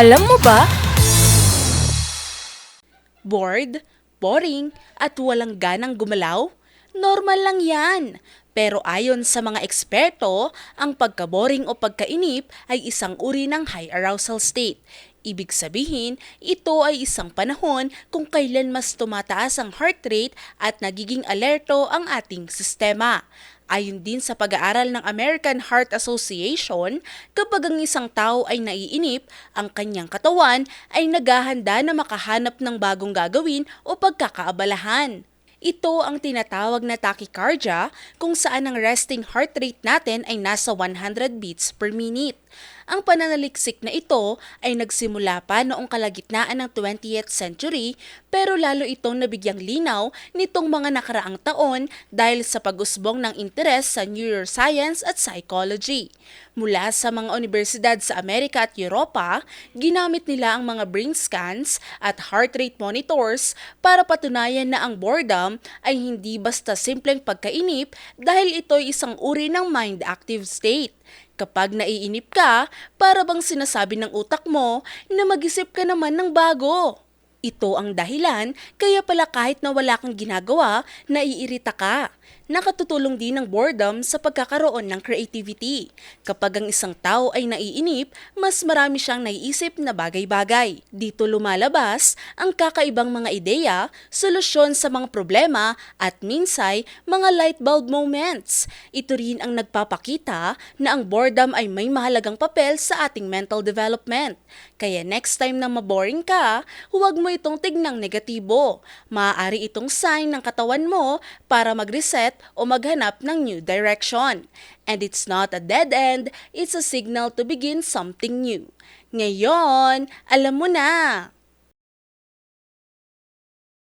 Alam mo ba? Bored, boring, at walang ganang gumalaw? Normal lang yan. Pero ayon sa mga eksperto, ang pagkaboring o pagkainip ay isang uri ng high arousal state. Ibig sabihin, ito ay isang panahon kung kailan mas tumataas ang heart rate at nagiging alerto ang ating sistema. Ayon din sa pag-aaral ng American Heart Association, kapag ang isang tao ay naiinip, ang kanyang katawan ay naghahanda na makahanap ng bagong gagawin o pagkakaabalahan. Ito ang tinatawag na tachycardia kung saan ang resting heart rate natin ay nasa 100 beats per minute. Ang pananaliksik na ito ay nagsimula pa noong kalagitnaan ng 20th century pero lalo itong nabigyang linaw nitong mga nakaraang taon dahil sa pag-usbong ng interes sa neuroscience at psychology. Mula sa mga universidad sa Amerika at Europa, ginamit nila ang mga brain scans at heart rate monitors para patunayan na ang boredom ay hindi basta simpleng pagkainip dahil ito ay isang uri ng mind active state. Kapag naiinip ka, para bang sinasabi ng utak mo na mag-isip ka naman ng bago. Ito ang dahilan kaya pala kahit na wala kang ginagawa, naiirita ka. Nakatutulong din ang boredom sa pagkakaroon ng creativity. Kapag ang isang tao ay naiinip, mas marami siyang naiisip na bagay-bagay. Dito lumalabas ang kakaibang mga ideya, solusyon sa mga problema at minsay mga light bulb moments. Ito rin ang nagpapakita na ang boredom ay may mahalagang papel sa ating mental development. Kaya next time na maboring ka, huwag mo itong tignang negatibo. Maaari itong sign ng katawan mo para mag-reset o maghanap ng new direction. And it's not a dead end, it's a signal to begin something new. Ngayon, alam mo na!